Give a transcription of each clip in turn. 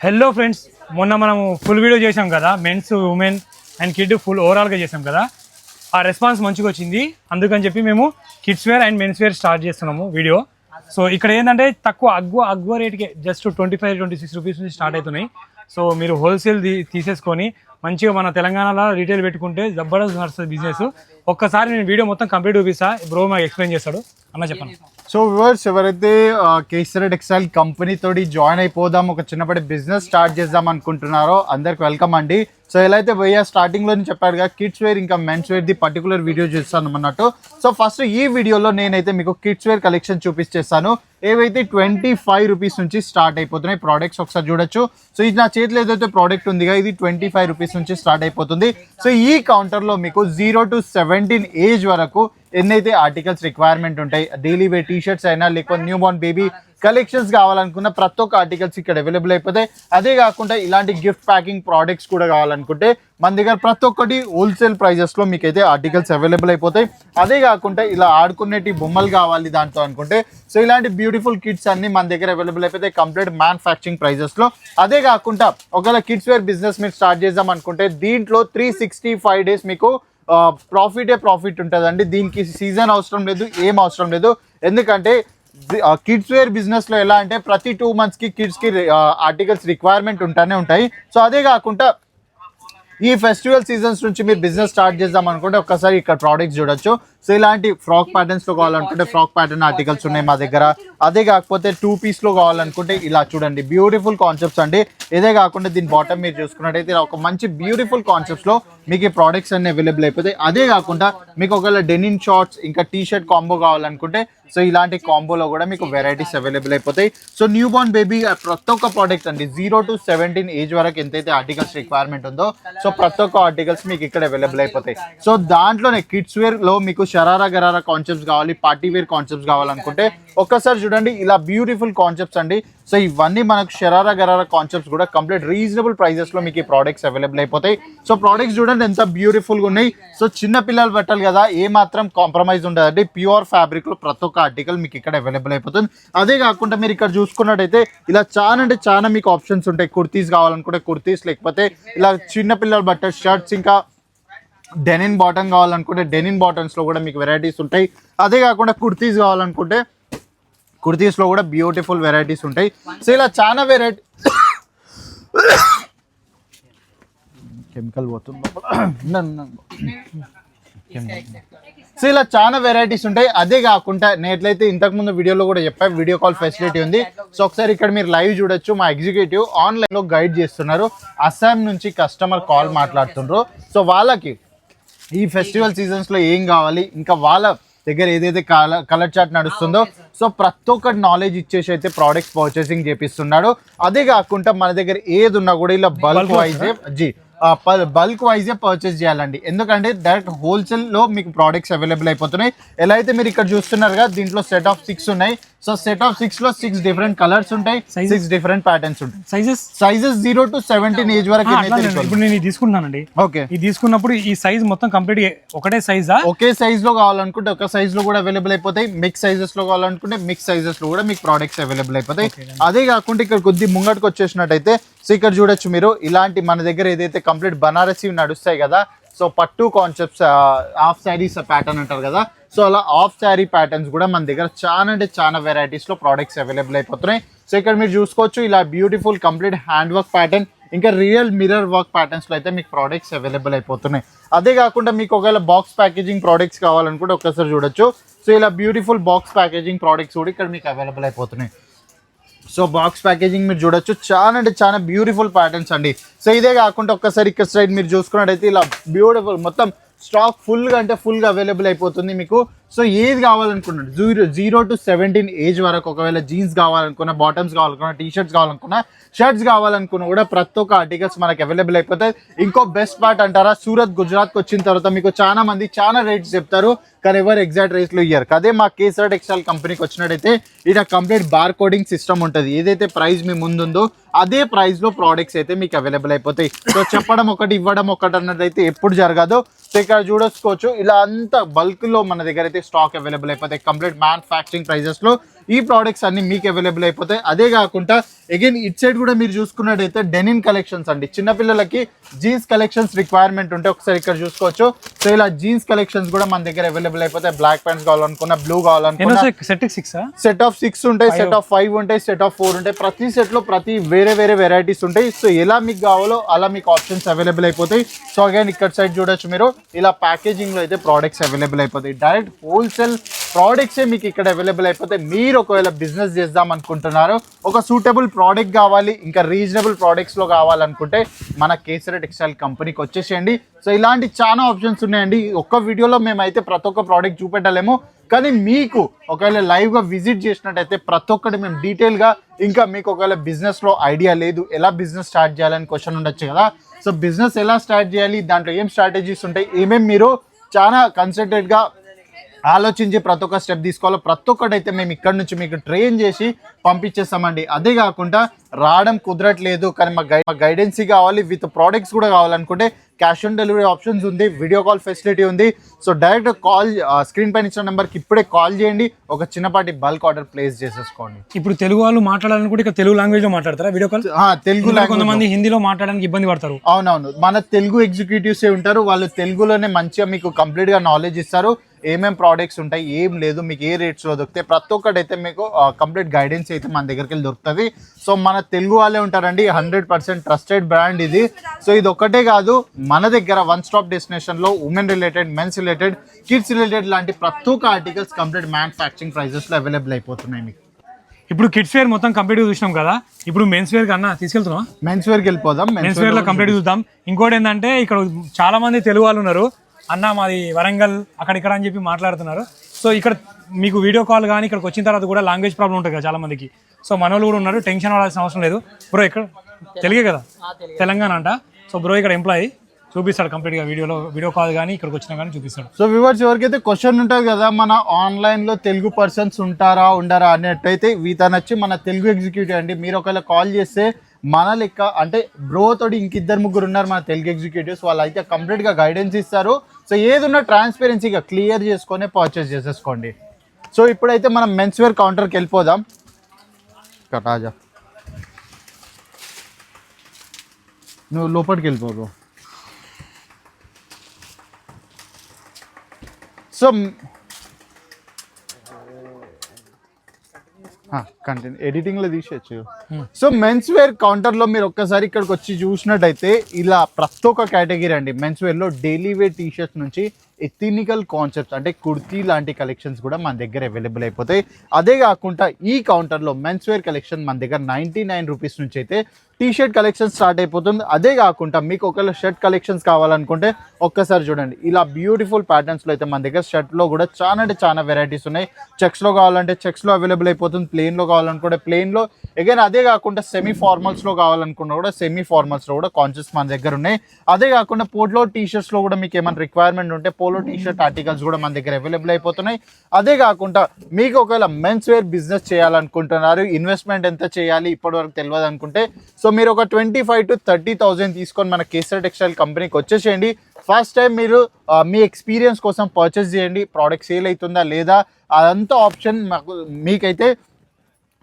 Hello friends మొన్న మనము full video చేసాం కదా men's women and kid full ఓవరాల్గా చేసాం కదా. ఆ రెస్పాన్స్ మంచిగా వచ్చింది. అందుకని చెప్పి మేము kids wear and men's wear start చేస్తున్నాము వీడియో సో ఇక్కడ ఏంటంటే తక్కువ అగ్వ అగ్వ రేట్కే just twenty five twenty six rupees నుంచి స్టార్ట్ అవుతున్నాయి. సో మీరు హోల్సేల్ తీసేసుకొని మంచిగా మన తెలంగాణలో రీటైల్ పెట్టుకుంటే జబర్దస్త్ నడుస్తుంది బిజినెస్ ఒక్కసారి నేను వీడియో మొత్తం కంప్లీట్ చూపిస్తా. బ్రో మాకు ఎక్స్ప్లెయిన్ చేస్తాడు. అన్న చెప్పండి. సో వ్యూవర్స్ ఎవరైతే కేసరి టెక్స్టైల్ కంపెనీ తోటి జాయిన్ అయిపోదాం ఒక చిన్నప్పటి బిజినెస్ స్టార్ట్ చేద్దాం అనుకుంటున్నారో అందరికి వెల్కమ్ అండి. సో ఎలా అయితే భయ్య స్టార్టింగ్లో చెప్పాడు చెప్పాడుగా కిడ్స్ వేర్ ఇంకా men's wear the particular video చేస్తాను అన్నట్టు. సో ఫస్ట్ ఈ వీడియోలో నేనైతే మీకు కిడ్స్ వేర్ కలెక్షన్ చూపించేస్తాను ఏవైతే ట్వంటీ ఫైవ్ రూపీస్ నుంచి స్టార్ట్ అయిపోతున్నాయి ప్రోడక్ట్స్ ఒకసారి చూడొచ్చు. సో ఇది నా చేతిలో ఏదైతే ప్రోడక్ట్ ఉందిగా ఇది ట్వంటీ ఫైవ్ రూపీస్ నుంచి స్టార్ట్ అయిపోతుంది. సో ఈ కౌంటర్లో మీకు జీరో టు సెవెంటీన్ ఏజ్ వరకు ఎన్నైతే ఆర్టికల్స్ రిక్వైర్మెంట్ ఉంటాయి డైలీ వేర్ టీ షర్ట్స్ అయినా లేకపోతే న్యూ బోర్న్ బేబీ కలెక్షన్స్ కావాలనుకున్న ప్రతి ఒక్క ఆర్టికల్స్ ఇక్కడ అవైలబుల్ అయిపోతాయి. అదే కాకుండా ఇలాంటి గిఫ్ట్ ప్యాకింగ్ ప్రోడక్ట్స్ కూడా కావాలనుకుంటే మన దగ్గర ప్రతి ఒక్కటి హోల్సేల్ ప్రైజెస్లో మీకు అయితే ఆర్టికల్స్ అవైలబుల్ అయిపోతాయి. అదే కాకుండా ఇలా ఆడుకునేటి బొమ్మలు కావాలి దాంట్లో అనుకుంటే సో ఇలాంటి బ్యూటిఫుల్ కిట్స్ అన్ని మన దగ్గర అవైలబుల్ అయిపోతాయి కంప్లీట్ మ్యానుఫ్యాక్చరింగ్ ప్రైజెస్లో అదే కాకుండా ఒకవేళ కిడ్స్ వేర్ బిజినెస్ మీరు స్టార్ట్ చేద్దాం అనుకుంటే దీంట్లో త్రీ సిక్స్టీ ఫైవ్ డేస్ మీకు ప్రాఫిటే ప్రాఫిట్ ఉంటుందండి. దీనికి సీజన్ అవసరం లేదు ఏం అవసరం లేదు. ఎందుకంటే కిడ్స్ వేర్ బిజినెస్లో ఎలా అంటే ప్రతి టూ మంత్స్కి కిడ్స్కి ఆర్టికల్స్ రిక్వైర్మెంట్ ఉంటానే ఉంటాయి. సో అదే కాకుండా ఈ ఫెస్టివల్ సీజన్స్ నుంచి మీరు బిజినెస్ స్టార్ట్ చేద్దాం అనుకుంటే ఒక్కసారి ఇక్కడ ప్రోడక్ట్స్ చూడొచ్చు. సో ఇలాంటి ఫ్రాక్ ప్యాటర్న్స్లో కావాలనుకుంటే ఫ్రాక్ ప్యాటర్న్ ఆర్టికల్స్ ఉన్నాయి మా దగ్గర. అదే కాకపోతే టూ పీస్లో కావాలనుకుంటే ఇలా చూడండి. బ్యూటిఫుల్ కాన్సెప్ట్స్ అండి. ఇదే కాకుండా దీని బాటమ్ మీరు చూసుకున్నట్టయితే ఇలా ఒక మంచి బ్యూటిఫుల్ కాన్సెప్ట్స్లో మీకు ఈ ప్రోడక్ట్స్ అన్ని అవైలబుల్ అయిపోతాయి. అదే కాకుండా మీకు ఒకవేళ డెనిన్ షార్ట్స్ ఇంకా టీ షర్ట్ కాంబో కావాలనుకుంటే సో ఇలాంటి కాంబోలో కూడా మీకు వెరైటీస్ అవైలబుల్ అయిపోతాయి. సో న్యూ బోర్న్ బేబీ ప్రతి ఒక్క ప్రోడక్ట్ అండి జీరో టు సెవెంటీన్ ఏజ్ వరకు ఎంతైతే ఆర్టికల్స్ రిక్వైర్మెంట్ ఉందో సో ప్రతి ఒక్క ఆర్టికల్స్ మీకు ఇక్కడ అవైలబుల్ అయిపోతాయి. సో దాంట్లోనే కిడ్స్ వేర్లో మీకు షరారా గరారా కాన్సెప్ట్స్ కావాలి పార్టీ వేర్ కాన్సెప్ట్స్ కావాలనుకుంటే ఒక్కసారి చూడండి ఇలా బ్యూటిఫుల్ కాన్సెప్ట్స్ అండి. సో ఇవన్నీ మనకు షరారా గరారా కాన్సెప్ట్స్ కూడా కంప్లీట్ రీజనబుల్ ప్రైజెస్లో మీకు ఈ ప్రోడక్ట్స్ అవైలబుల్ అయిపోతాయి. సో ప్రోడక్ట్స్ చూడండి ఎంత బ్యూటిఫుల్గా ఉన్నాయి. సో చిన్న పిల్లలు పెట్టాలి కదా ఏ మాత్రం కాంప్రమైజ్ ఉండదండి. ప్యూర్ ఫ్యాబ్రిక్లో ప్రతి ఒక్క ఆర్టికల్ మీకు ఇక్కడ అవైలబుల్ అయిపోతుంది. అదే కాకుండా మీరు ఇక్కడ చూసుకున్నట్టయితే ఇలా చాలా అంటే చాలా మీకు ఆప్షన్స్ ఉంటాయి. కుర్తీస్ కావాలనుకుంటే కుర్తీస్ లేకపోతే ఇలా చిన్నపిల్లల బట్టర్ బట్ట షర్ట్స్ ఇంకా డెనిన్ బాటమ్ కావాలనుకుంటే డెనిన్ బాటన్స్లో కూడా మీకు వెరైటీస్ ఉంటాయి. అదే కాకుండా కుర్తీస్ కావాలనుకుంటే కుర్తీస్లో కూడా బ్యూటిఫుల్ వెరైటీస్ ఉంటాయి. సో ఇలా చాలా వెరైటీ కెమికల్ పోతుంది. సో ఇలా చాలా వెరైటీస్ ఉంటాయి. అదే కాకుండా నేను ఎట్లయితే ఇంతకు ముందు వీడియోలో కూడా చెప్పా వీడియో కాల్ ఫెసిలిటీ ఉంది. సో ఒకసారి ఇక్కడ మీరు లైవ్ చూడొచ్చు. మా ఎగ్జిక్యూటివ్ ఆన్లైన్లో గైడ్ చేస్తున్నారు. అస్సాం నుంచి కస్టమర్ కాల్ మాట్లాడుతుండ్రు. సో వాళ్ళకి ఈ ఫెస్టివల్ సీజన్స్లో ఏం కావాలి ఇంకా వాళ్ళ దగ్గర ఏదైతే కలర్ కలర్ చార్ట్ నడుస్తుందో సో ప్రతి ఒక్కటి నాలెడ్జ్ ఇచ్చేసి అయితే ప్రోడక్ట్స్ పర్చేసింగ్ చేపిస్తున్నాడు. అదే కాకుండా మన దగ్గర ఏది ఉన్నా కూడా ఇలా బల్క్ వైజ్ జీ. బల్క్ వైజే పర్చేస్ చేయాలండి. ఎందుకంటే డైరెక్ట్ హోల్సేల్లో మీకు ప్రోడక్ట్స్ అవైలబుల్ అయిపోతున్నాయి. ఎలా అయితే మీరు ఇక్కడ చూస్తున్నారు కదా దీంట్లో సెట్ ఆఫ్ సిక్స్ ఉన్నాయి. సో సెట్ ఆఫ్ సిక్స్లో సిక్స్ డిఫరెంట్ కలర్స్ ఉంటాయి? సిక్స్ డిఫరెంట్ ప్యాటర్న్స్ ఉంటాయి. Sizes sizes zero to seventeen age వరకు ఇప్పుడు నేను ఇది తీసుకుంటానండి ఓకే ఇది తీసుకున్నప్పుడు ఈ సైజ్ మొత్తం కంప్లీట్ ఒకటే సైజా ఒకే సైజ్లో కావాలనుకుంటే ఒక సైజ్లో కూడా అవైలబుల్ అయిపోతాయి. మిక్స్ సైజెస్లో కావాలనుకుంటే మిక్స్ సైజెస్లో కూడా మీకు ప్రోడక్ట్స్ అవైలబుల్ అయిపోతాయి. అదే కాకుండా ఇక్కడ కొద్ది ముంగటికి వచ్చేసినట్టయితే సో ఇక్కడ చూడొచ్చు మీరు. ఇలాంటి మన దగ్గర ఏదైతే కంప్లీట్ బనారసి నడుస్తాయి కదా సో పట్టు కాన్సెప్ట్స్ హాఫ్ శారీస్ ప్యాటర్న్ అంటారు కదా. సో అలా హాఫ్ శారీ ప్యాటర్న్స్ కూడా మన దగ్గర చాలా అంటే చాలా వెరైటీస్లో ప్రోడక్ట్స్ అవైలబుల్ అయిపోతున్నాయి. సో ఇక్కడ మీరు చూసుకోవచ్చు ఇలా beautiful complete hand work pattern ఇంకా రియల్ మిరర్ వర్క్ ప్యాటర్న్స్లో అయితే మీకు ప్రోడక్ట్స్ అవైలబుల్ అయిపోతున్నాయి. అదే కాకుండా మీకు ఒకవేళ బాక్స్ ప్యాకేజింగ్ ప్రోడక్ట్స్ కావాలనుకుంటే ఒక్కసారి చూడొచ్చు. సో ఇలా బ్యూటిఫుల్ బాక్స్ ప్యాకేజింగ్ ప్రోడక్ట్స్ కూడా ఇక్కడ మీకు అవైలబుల్ అయిపోతున్నాయి. సో బాక్స్ ప్యాకేజింగ్ మీరు చూడొచ్చు. చాలా అంటే చాలా బ్యూటిఫుల్ ప్యాటర్న్స్ అండి. సో ఇదే కాకుండా ఒక్కసారి ఇక్కడ సైడ్ మీరు చూసుకున్నట్టయితే ఇలా బ్యూటిఫుల్ మొత్తం స్టాక్ ఫుల్గా అంటే ఫుల్గా అవైలబుల్ అయిపోతుంది మీకు. సో ఏది కావాలనుకున్నాడు zero zero to seventeen age వరకు ఒకవేళ జీన్స్ కావాలనుకున్నా బాటమ్స్ కావాలనుకున్నా టీ షర్ట్స్ కావాలనుకున్నా షర్ట్స్ కావాలనుకున్నా కూడా ప్రతి ఒక్క ఆర్టికల్స్ మనకి అవైలబుల్ అయిపోతాయి. ఇంకో బెస్ట్ పార్ట్ అంటారా? సూరత్ గుజరాత్కి వచ్చిన తర్వాత మీకు చాలా మంది చాలా రేట్స్ చెప్తారు. కానీ ఎవరు ఎగ్జాక్ట్ రేట్స్లో ఇయ్యారు. అదే మా కేసర్ టెక్స్టైల్ కంపెనీకి వచ్చినట్టయితే ఇలా కంప్లీట్ బార్ కోడింగ్ సిస్టమ్ ఉంటుంది. ఏదైతే ప్రైస్ మీ ముందుందో అదే ప్రైస్లో ప్రోడక్ట్స్ అయితే మీకు అవైలబుల్ అయిపోతాయి. సో చెప్పడం ఒకటి ఇవ్వడం ఒకటి అన్నదైతే ఎప్పుడు జరగదు. సో ఇక్కడ చూడొచ్చుకోవచ్చు ఇలా అంత బల్క్లో మన దగ్గర అయితే స్టాక్ అవైలబుల్ అయిపోతాయి. కంప్లీట్ మ్యానుఫ్యాక్చరింగ్ ప్రైజెస్లో ఈ ప్రోడక్ట్స్ అన్ని మీకు అవైలబుల్ అయిపోతాయి. అదే కాకుండా అగైన్ ఇట్ సైడ్ కూడా మీరు చూసుకున్నట్టయితే డెనిన్ కలెక్షన్స్ అండి. చిన్నపిల్లలకి జీన్స్ కలెక్షన్స్ రిక్వైర్మెంట్ ఉంటే ఒకసారి ఇక్కడ చూసుకోవచ్చు. సో ఇలా జీన్స్ కలెక్షన్స్ కూడా మన దగ్గర అవైలబుల్ అయిపోతాయి. బ్లాక్ ప్యాంట్స్ కావాలనుకున్న బ్లూ కావాలనుకున్న. సెట్ ఆఫ్ సిక్స్ ఉంటాయి సెట్ ఆఫ్ ఫైవ్ ఉంటాయి సెట్ ఆఫ్ ఫోర్ ఉంటాయి. ప్రతి సెట్లో ప్రతి వేరే వేరే వెరైటీస్ ఉంటాయి. సో ఎలా మీకు కావాలో అలా మీకు ఆప్షన్స్ అవైలబుల్ అయిపోతాయి. సో అగైన్ ఇక్కడ సైడ్ చూడొచ్చు మీరు. ఇలా ప్యాకేజింగ్లో అయితే ప్రోడక్ట్స్ అవైలబుల్ అయిపోతాయి. డైరెక్ట్ హోల్సేల్ ప్రోడక్ట్స్ మీకు ఇక్కడ అవైలబుల్ అయిపోతే మీరు ఒకవేళ బిజినెస్ చేద్దాం అనుకుంటున్నారు ఒక సూటబుల్ ప్రోడక్ట్ కావాలి ఇంకా రీజనబుల్ ప్రోడక్ట్స్లో కావాలనుకుంటే మన కేసరి టెక్స్టైల్ కంపెనీకి వచ్చేసేయండి. సో ఇలాంటి చాలా ఆప్షన్స్ ఉన్నాయండి. ఒక్క వీడియోలో మేమైతే ప్రతి ఒక్క ప్రోడక్ట్ చూపెట్టలేము. కానీ మీకు ఒకవేళ లైవ్గా విజిట్ చేసినట్టయితే ప్రతి ఒక్కటి మేము డీటెయిల్గా ఇంకా మీకు ఒకవేళ బిజినెస్లో ఐడియా లేదు ఎలా బిజినెస్ స్టార్ట్ చేయాలని క్వశ్చన్ ఉండొచ్చు కదా. సో బిజినెస్ ఎలా స్టార్ట్ చేయాలి దాంట్లో ఏం స్ట్రాటజీస్ ఉంటాయి ఏమేమి మీరు చాలా కన్సల్టెడ్ ఆలోచించి ప్రతి ఒక్క స్టెప్ తీసుకోవాలో. ప్రతి ఒక్కటి అయితే మేము ఇక్కడ నుంచి మీకు ట్రైన్ చేసి పంపించేస్తామండి. అదే కాకుండా రావడం కుదరట్లేదు కానీ మా గై గైడెన్సీ కావాలి విత్ ప్రోడక్ట్స్ కూడా కావాలనుకుంటే క్యాష్ ఆన్ డెలివరీ ఆప్షన్స్ ఉంది వీడియో కాల్ ఫెసిలిటీ ఉంది. సో డైరెక్ట్ కాల్ స్క్రీన్ పైన ఇచ్చిన నెంబర్కి ఇప్పుడే కాల్ చేయండి. ఒక చిన్నపాటి బల్క్ ఆర్డర్ ప్లేస్ చేసేసుకోండి. ఇప్పుడు తెలుగు వాళ్ళు మాట్లాడాలని కూడా ఇక్కడ తెలుగు లాంగ్వేజ్లో మాట్లాడతారా వీడియో కాల్ తెలుగు కొంతమంది హిందీలో మాట్లాడడానికి ఇబ్బంది పడతారు. అవునవును. మన తెలుగు ఎగ్జిక్యూటివ్స్ ఏ ఉంటారు వాళ్ళు తెలుగులోనే మంచిగా మీకు కంప్లీట్గా నాలెడ్జ్ ఇస్తారు. ఏమేం ప్రోడక్ట్స్ ఉంటాయి ఏం లేదు మీకు ఏ రేట్స్లో దొరుకుతాయి ప్రతి ఒక్కటి అయితే మీకు కంప్లీట్ గైడెన్స్ అయితే మన దగ్గరికి వెళ్ళి దొరుకుతుంది. సో మన తెలుగు వాళ్ళే ఉంటారండి హండ్రెడ్ పర్సెంట్ ట్రస్టెడ్ బ్రాండ్ ఇది. సో ఇది ఒక్కటే కాదు మన దగ్గర one stop డెస్టినేషన్లో women related men's related kids related లాంటి ప్రతి ఒక్క ఆర్టికల్స్ కంప్లీట్ మ్యానుఫ్యాక్చరింగ్ ప్రైజెస్లో అవైలబుల్ అయిపోతున్నాయి మీకు. ఇప్పుడు కిడ్స్ వేర్ మొత్తం కంప్లీట్ చూసినాం కదా ఇప్పుడు మెన్స్ వేర్ కన్నా తీసుకెళ్తున్నాం మెన్స్ వేర్కి వెళ్ళిపోదాం మెన్స్ వేర్లో కంప్లీట్ చూద్దాం. ఇంకోటి ఏంటంటే ఇక్కడ చాలా మంది తెలుగు వాళ్ళు ఉన్నారు అన్న మాది వరంగల్ అక్కడ ఇక్కడ అని చెప్పి మాట్లాడుతున్నారు. సో ఇక్కడ మీకు వీడియో కాల్ కానీ ఇక్కడికి వచ్చిన తర్వాత కూడా లాంగ్వేజ్ ప్రాబ్లం ఉంటుంది కదా చాలా మందికి. సో మన వాళ్ళు కూడా ఉన్నారు టెన్షన్ పడాల్సిన అవసరం లేదు. బ్రో ఇక్కడ తెలుగే కదా? తెలంగాణ అంట. సో బ్రో ఇక్కడ ఎంప్లాయీ చూపిస్తాడు కంప్లీట్గా వీడియోలో వీడియో కాల్ కానీ ఇక్కడికి వచ్చినా కానీ చూపిస్తాడు. సో వివర్స్ ఎవరికైతే క్వశ్చన్ ఉంటుంది కదా మన ఆన్లైన్లో తెలుగు పర్సన్స్ ఉంటారా ఉండరా అనేట్టయితే వీతను వచ్చి మన తెలుగు ఎగ్జిక్యూటివ్ అండి. మీరు ఒకవేళ కాల్ చేస్తే మన లెక్క అంటే బ్రో తోటి ఇంకిద్దరు ముగ్గురు ఉన్నారు మన తెలుగు ఎగ్జిక్యూటివ్స్ వాళ్ళు అయితే కంప్లీట్గా గైడెన్స్ ఇస్తారు. సో ఏదున్నా ట్రాన్స్పరెన్సీగా క్లియర్ చేసుకొని పర్చేస్ చేసేసుకోండి. సో ఇప్పుడైతే మనం మెన్స్ వేర్ కౌంటర్కి వెళ్ళిపోదాం. ఇక్కడ రాజా. నువ్వు లోపలికి వెళ్ళిపోదు సో కంటెంట్ ఎడిటింగ్లో తీసేయచ్చు. సో మెన్స్ వేర్ కౌంటర్లో మీరు ఒక్కసారి ఇక్కడికి వచ్చి చూసినట్టయితే ఇలా ప్రతి ఒక్క కేటగిరీ అండి మెన్స్ వేర్లో డైలీ వేర్ టీ షర్ట్స్ నుంచి ఎథినికల్ కాన్సెప్ట్స్ అంటే కుర్తీ లాంటి కలెక్షన్స్ కూడా మన దగ్గర అవైలబుల్ అయిపోతాయి. అదే కాకుండా ఈ కౌంటర్లో మెన్స్ వేర్ కలెక్షన్ మన దగ్గర నైంటీ నైన్ రూపీస్ నుంచి అయితే టీ షర్ట్ కలెక్షన్ స్టార్ట్ అయిపోతుంది. అదే కాకుండా మీకు ఒకవేళ షర్ట్ కలెక్షన్స్ కావాలనుకుంటే ఒక్కసారి చూడండి. ఇలా బ్యూటిఫుల్ ప్యాటర్న్స్లో అయితే మన దగ్గర షర్ట్లో కూడా చాలా అంటే చాలా వెరైటీస్ ఉన్నాయి. చెక్స్లో కావాలంటే చెక్స్లో అవైలబుల్ అయిపోతుంది. ప్లెయిన్లో కావాలనుకుంటే ప్లెయిన్లో అగైన్ అదే కాకుండా సెమీ ఫార్మల్స్లో కావాలనుకున్నా కూడా సెమీ ఫార్మల్స్లో కూడా కాన్షియస్ మన దగ్గర ఉన్నాయి. అదే కాకుండా పోలో టీ షర్ట్స్లో కూడా మీకు ఏమైనా రిక్వైర్మెంట్ ఉంటే పోలో టీ షర్ట్ ఆర్టికల్స్ కూడా మన దగ్గర అవైలబుల్ అయిపోతున్నాయి. అదే కాకుండా మీకు ఒకవేళ మెన్స్ వేర్ బిజినెస్ చేయాలనుకుంటున్నారు ఇన్వెస్ట్మెంట్ ఎంత చేయాలి ఇప్పటివరకు తెలియదు అనుకుంటే సో సో మీరు ఒక twenty five to thirty thousand తీసుకొని మన కేసర్ టెక్స్టైల్ కంపెనీకి వచ్చేసేయండి. ఫస్ట్ టైం మీరు మీ ఎక్స్పీరియన్స్ కోసం పర్చేస్ చేయండి. ప్రోడక్ట్ సేల్ అవుతుందా లేదా? అదంతా ఆప్షన్ మాకు మీకైతే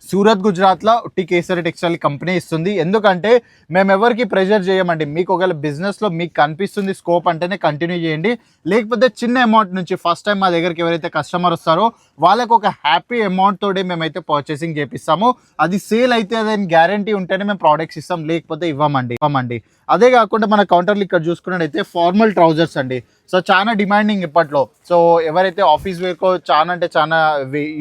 సూరత్ గుజరాత్లో ఉట్టి కేసరి టెక్స్టైల్ కంపెనీ ఇస్తుంది. ఎందుకంటే మేము ఎవరికి ప్రెషర్ చేయమండి? మీకు ఒకవేళ బిజినెస్లో మీకు కనిపిస్తుంది స్కోప్ అంటేనే కంటిన్యూ చేయండి. లేకపోతే చిన్న అమౌంట్ నుంచి ఫస్ట్ టైం మా దగ్గరికి ఎవరైతే కస్టమర్ వస్తారో వాళ్ళకు ఒక హ్యాపీ అమౌంట్ తోటి మేమైతే పర్చేసింగ్ చేపిస్తాము. అది సేల్ అయితే దాని గ్యారంటీ ఉంటేనే మేము ప్రోడక్ట్స్ ఇస్తాం. లేకపోతే ఇవ్వమండి. ఇవ్వమండి. అదే కాకుండా మన కౌంటర్లు ఇక్కడ చూసుకున్నట్టయితే ఫార్మల్ ట్రౌజర్స్ అండి. సో చాలా డిమాండింగ్ ఇప్పట్లో. సో ఎవరైతే ఆఫీస్ వేర్కో చాలా అంటే చాలా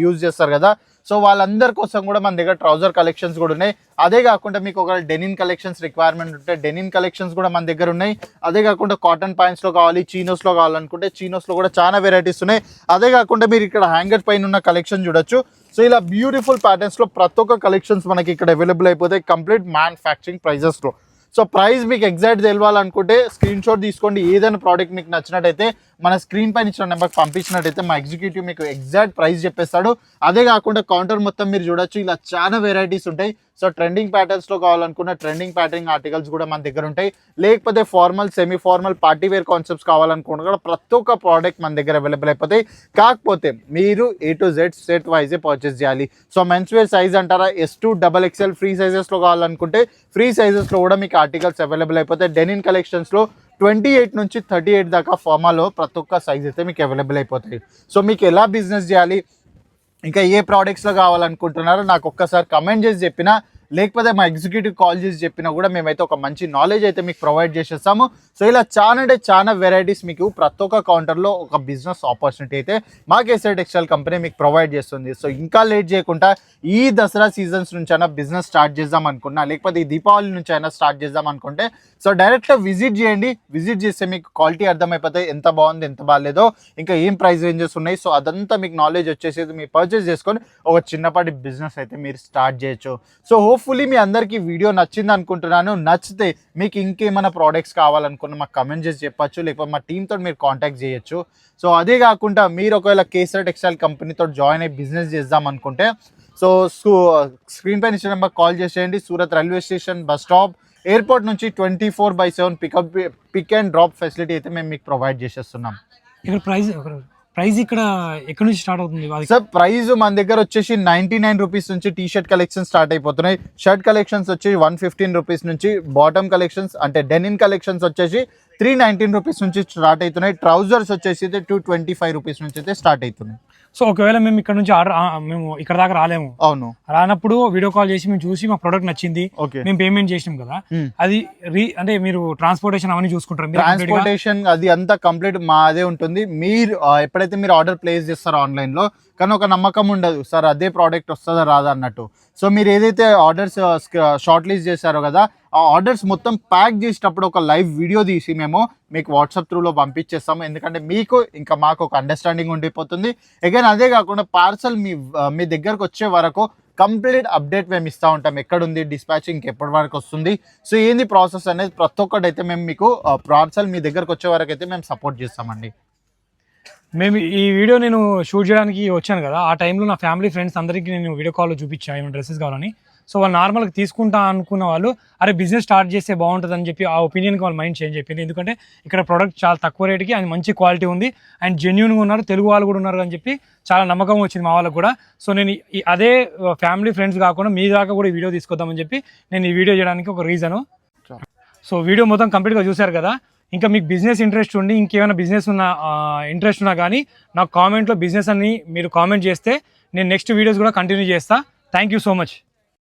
యూజ్ చేస్తారు కదా సో వాళ్ళందరి కోసం కూడా మన దగ్గర ట్రౌజర్ కలెక్షన్స్ కూడా ఉన్నాయి. అదే కాకుండా మీకు ఒక డెనిన్ కలెక్షన్స్ రిక్వైర్మెంట్ ఉంటే డెనిన్ కలెక్షన్స్ కూడా మన దగ్గర ఉన్నాయి. అదే కాకుండా కాటన్ ప్యాంట్స్లో కావాలి చీనోస్లో కావాలనుకుంటే చీనోస్లో కూడా చాలా వెరైటీస్ ఉన్నాయి. అదే కాకుండా మీరు ఇక్కడ హ్యాంగర్ పైన ఉన్న కలెక్షన్ చూడొచ్చు. సో ఇలా బ్యూటిఫుల్ ప్యాటర్న్స్లో ప్రతి ఒక్క కలెక్షన్స్ మనకి ఇక్కడ అవైలబుల్ అయిపోతాయి. కంప్లీట్ మ్యానుఫ్యాక్చరింగ్ ప్రైజెస్లో సో ప్రైస్ మీకు ఎగ్జాక్ట్ తెలవాలనుకుంటే స్క్రీన్ షాట్ తీసుకోండి. ఏదైనా ప్రోడక్ట్ మీకు నచ్చినట్టయితే మన స్క్రీన్ పైన ఇచ్చిన నెంబర్కి పంపించినట్టయితే మా ఎగ్జిక్యూటివ్ మీకు ఎగ్జాక్ట్ ప్రైస్ చెప్పేస్తాడు. అదే కాకుండా కౌంటర్ మొత్తం మీరు చూడొచ్చు. ఇలా చాలా వెరైటీస్ ఉంటాయి. సో ట్రెండింగ్ ప్యాటర్న్స్లో కావాలనుకున్న ట్రెండింగ్ ప్యాటర్నింగ్ ఆర్టికల్స్ కూడా మన దగ్గర ఉంటాయి. లేకపోతే formal semi formal party wear concepts కావాలనుకున్న కూడా ప్రతి ఒక్క ప్రోడక్ట్ మన దగ్గర అవైలబుల్ అయిపోతాయి. కాకపోతే మీరు ఏ టు జెడ్ సెట్ వైజే పర్చేస్ చేయాలి. సో మెన్స్ వేర్ సైజ్ అంటారా S to double XL free సైజెస్లో కావాలనుకుంటే ఫ్రీ సైజెస్లో కూడా మీకు ఆర్టికల్స్ అవైలబుల్ అయిపోతాయి. డెనిన్ కలెక్షన్స్లో ట్వంటీ ఎయిట్ నుంచి థర్టీ ఎయిట్ దాకా ఫార్మాలో ప్రతి ఒక్క సైజ్ అయితే మీకు అవైలబుల్ అయిపోతాయి. సో మీకు ఎలా బిజినెస్ చేయాలి ఇంకా ఏ ప్రోడక్ట్స్లో కావాలనుకుంటున్నారో నాకు ఒక్కసారి కమెంట్ చేసి చెప్పినా లేకపోతే మా ఎగ్జిక్యూటివ్ కాల్ చేసి చెప్పినా కూడా మేమైతే ఒక మంచి నాలెడ్జ్ అయితే మీకు ప్రొవైడ్ చేసేస్తాము. సో ఇలా చాలా అంటే చాలా వెరైటీస్ మీకు ప్రతి ఒక్క కౌంటర్లో ఒక బిజినెస్ ఆపర్చునిటీ అయితే మా కేసీఆర్ టెక్స్టైల్ కంపెనీ మీకు ప్రొవైడ్ చేస్తుంది. సో ఇంకా లేట్ చేయకుండా ఈ దసరా సీజన్స్ నుంచి అయినా బిజినెస్ స్టార్ట్ చేద్దాం అనుకున్నా లేకపోతే ఈ దీపావళి నుంచి అయినా స్టార్ట్ చేద్దాం అనుకుంటే సో డైరెక్ట్గా విజిట్ చేయండి. విజిట్ చేస్తే మీకు క్వాలిటీ అర్థమైపోతే ఎంత బాగుంది ఎంత బాగాలేదో ఇంకా ఏం ప్రైస్ రేంజెస్ ఉన్నాయి. సో అదంతా మీకు నాలెడ్జ్ వచ్చేసి మీరు పర్చేస్ చేసుకొని ఒక చిన్నపాటి బిజినెస్ అయితే మీరు స్టార్ట్ చేయొచ్చు. సో హోప్ఫుల్లీ మీ అందరికీ వీడియో నచ్చింది అనుకుంటున్నాను. నచ్చితే మీకు ఇంకేమైనా ప్రోడక్ట్స్ కావాలనుకున్న మాకు కమెంట్ చేసి చెప్పచ్చు. లేకపోతే మా టీంతో మీరు కాంటాక్ట్ చేయొచ్చు. సో అదే కాకుండా మీరు ఒకవేళ కేసర్ టెక్స్టైల్ కంపెనీతో జాయిన్ అయ్యి బిజినెస్ చేద్దాం అనుకుంటే సో స్క్రీన్ పైన ఇచ్చిన నెంబర్ కాల్ చేసేయండి. Surat railway station bus stop airport నుంచి twenty four by seven pickup pick and drop facility అయితే మేము మీకు ప్రొవైడ్ చేసేస్తున్నాం. ఇక్కడ ప్రైస్ ప్రైస్ ఇక్కడ ఎక్కడి నుంచి స్టార్ట్ అవుతుంది? సార్ ప్రైస్ మన దగ్గర వచ్చేసి నైన్టీ నైన్ రూపీస్ నుంచి టీ షర్ట్ కలెక్షన్ స్టార్ట్ అయిపోతున్నాయి. షర్ట్ కలెక్షన్స్ వచ్చి వన్ ఫిఫ్టీన్ రూపీస్ నుంచి బాటమ్ కలెక్షన్స్ అంటే డెనిన్ కలెక్షన్స్ వచ్చేసి త్రీ నైన్టీన్ రూపీస్ నుంచి స్టార్ట్ అవుతున్నాయి. ట్రౌజర్స్ వచ్చేసి అయితే టూ ట్వంటీ ఫైవ్ రూపీస్ నుంచి అయితే స్టార్ట్ అవుతున్నాయి. సో ఒకవేళ మేము ఇక్కడ నుంచి ఆర్డర్ మేము ఇక్కడ దాకా రాలేము. అవును. రానప్పుడు వీడియో కాల్ చేసి మేము చూసి మా ప్రోడక్ట్ నచ్చింది ఓకే. మేము పేమెంట్ చేసినాం కదా. అది రీ అంటే మీరు ట్రాన్స్పోర్టేషన్ అవన్నీ చూసుకుంటారు? ట్రాన్స్పోర్టేషన్ అది అంతా కంప్లీట్ మాదే ఉంటుంది. మీరు ఎప్పుడైతే మీరు ఆర్డర్ ప్లేస్ చేస్తారో ఆన్లైన్లో కానీ ఒక నమ్మకం ఉండదు. సార్ అదే ప్రోడక్ట్ వస్తుందా? రాదా? అన్నట్టు. సో మీరు ఏదైతే ఆర్డర్స్ షార్ట్ లిస్ట్ చేశారో కదా ఆ ఆర్డర్స్ మొత్తం ప్యాక్ చేసేటప్పుడు ఒక లైవ్ వీడియో తీసి మేము మీకు వాట్సాప్ త్రూలో పంపించేస్తాము. ఎందుకంటే మీకు ఇంకా మాకు ఒక అండర్స్టాండింగ్ ఉండిపోతుంది. అగైన్ అదే కాకుండా పార్సల్ మీ మీ దగ్గరకు వచ్చే వరకు కంప్లీట్ అప్డేట్ మేము ఇస్తూ ఉంటాం. ఎక్కడుంది డిస్పాచింగ్ ఎప్పటి వరకు వస్తుంది. సో ఏంది ప్రాసెస్ అనేది ప్రతి ఒక్కటి అయితే మేము మీకు పార్సల్ మీ దగ్గరకు వచ్చే వరకు అయితే మేము సపోర్ట్ చేస్తామండి. మేము ఈ వీడియో నేను షూట్ చేయడానికి వచ్చాను కదా. ఆ టైంలో నా ఫ్యామిలీ ఫ్రెండ్స్ అందరికీ నేను వీడియో కాల్లో చూపించాను ఏమైనా డ్రెస్సెస్ కావాలని. సో వాళ్ళు నార్మల్గా తీసుకుంటా అనుకున్న వాళ్ళు అరే బిజినెస్ స్టార్ట్ చేస్తే బాగుంటుంది అని చెప్పి ఆ ఒపీనియన్కి వాళ్ళ మైండ్ చేంజ్ చెప్పింది ఎందుకంటే ఇక్కడ ప్రోడక్ట్ చాలా తక్కువ రేటుకి అండ్ మంచి క్వాలిటీ ఉంది. అండ్ జెన్యున్గా ఉన్నారు తెలుగు వాళ్ళు కూడా ఉన్నారు అని చెప్పి చాలా నమ్మకం వచ్చింది మా వాళ్ళకి కూడా. సో నేను ఈ- అదే ఫ్యామిలీ ఫ్రెండ్స్ కాకుండా మీ దాకా కూడా ఈ వీడియో తీసుకొద్దామని చెప్పి నేను ఈ వీడియో చేయడానికి ఒక రీజను సో వీడియో మొత్తం కంప్లీట్గా చూశారు కదా. ఇంకా మీకు బిజినెస్ ఇంట్రెస్ట్ ఉండి ఇంకేమైనా బిజినెస్ ఉన్న ఇంట్రెస్ట్ ఉన్నా కానీ నాకు కామెంట్లో బిజినెస్ అని మీరు కామెంట్ చేస్తే నేను నెక్స్ట్ వీడియోస్ కూడా కంటిన్యూ చేస్తాను థ్యాంక్ యూ సో మచ్